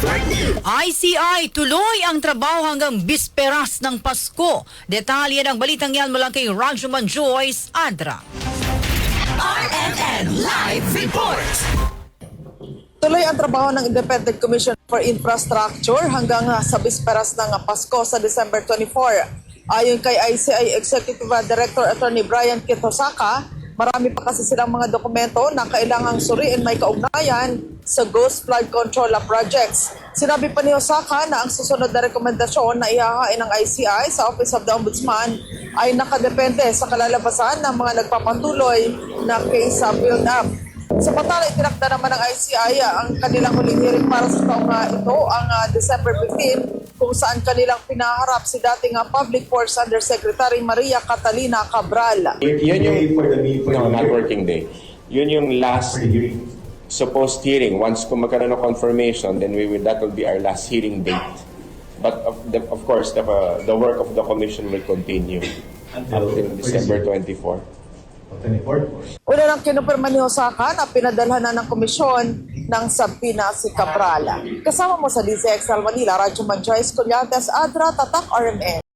ICI tuloy ang trabaho hanggang bisperas ng Pasko. Detalye ng balitang yan mula kay Rajuman Joyce Adra. RMN Live Report. Tuloy ang trabaho ng Independent Commission for Infrastructure hanggang ah, sa bisperas ng ah, Pasko sa December 24. Ayon kay ICI Executive Director Attorney Brian Kitosaka, marami pa kasi silang mga dokumento na kailangang suriin may kaugnayan sa Ghost Flood Control Projects. Sinabi pa ni Osaka na ang susunod na rekomendasyon na ihahain ng ICI sa Office of the Ombudsman ay nakadepende sa kalalabasan ng mga nagpapatuloy na case sa build-up. Samantala, itinakda naman ng ICI ang kanilang huling hearing para sa taong uh, ito, ang uh, December 15, kung saan kanilang pinaharap si dating uh, Public Works Undersecretary Maria Catalina Cabral. Yun yung, for the meeting for no, not working day. Yun yung last supposed hearing. Once kung magkaroon ng confirmation, then we will, that will be our last hearing date. But of, the, of course, the, uh, the work of the commission will continue Until- up till December 24. 24. Una nang kinumpirma ni Osaka na pinadalhan na ng komisyon ng sabina si Cabral. Kasama mo sa DZXL Manila, Radyo Manjoyce Colyantes, Adra, Tatak, RMN.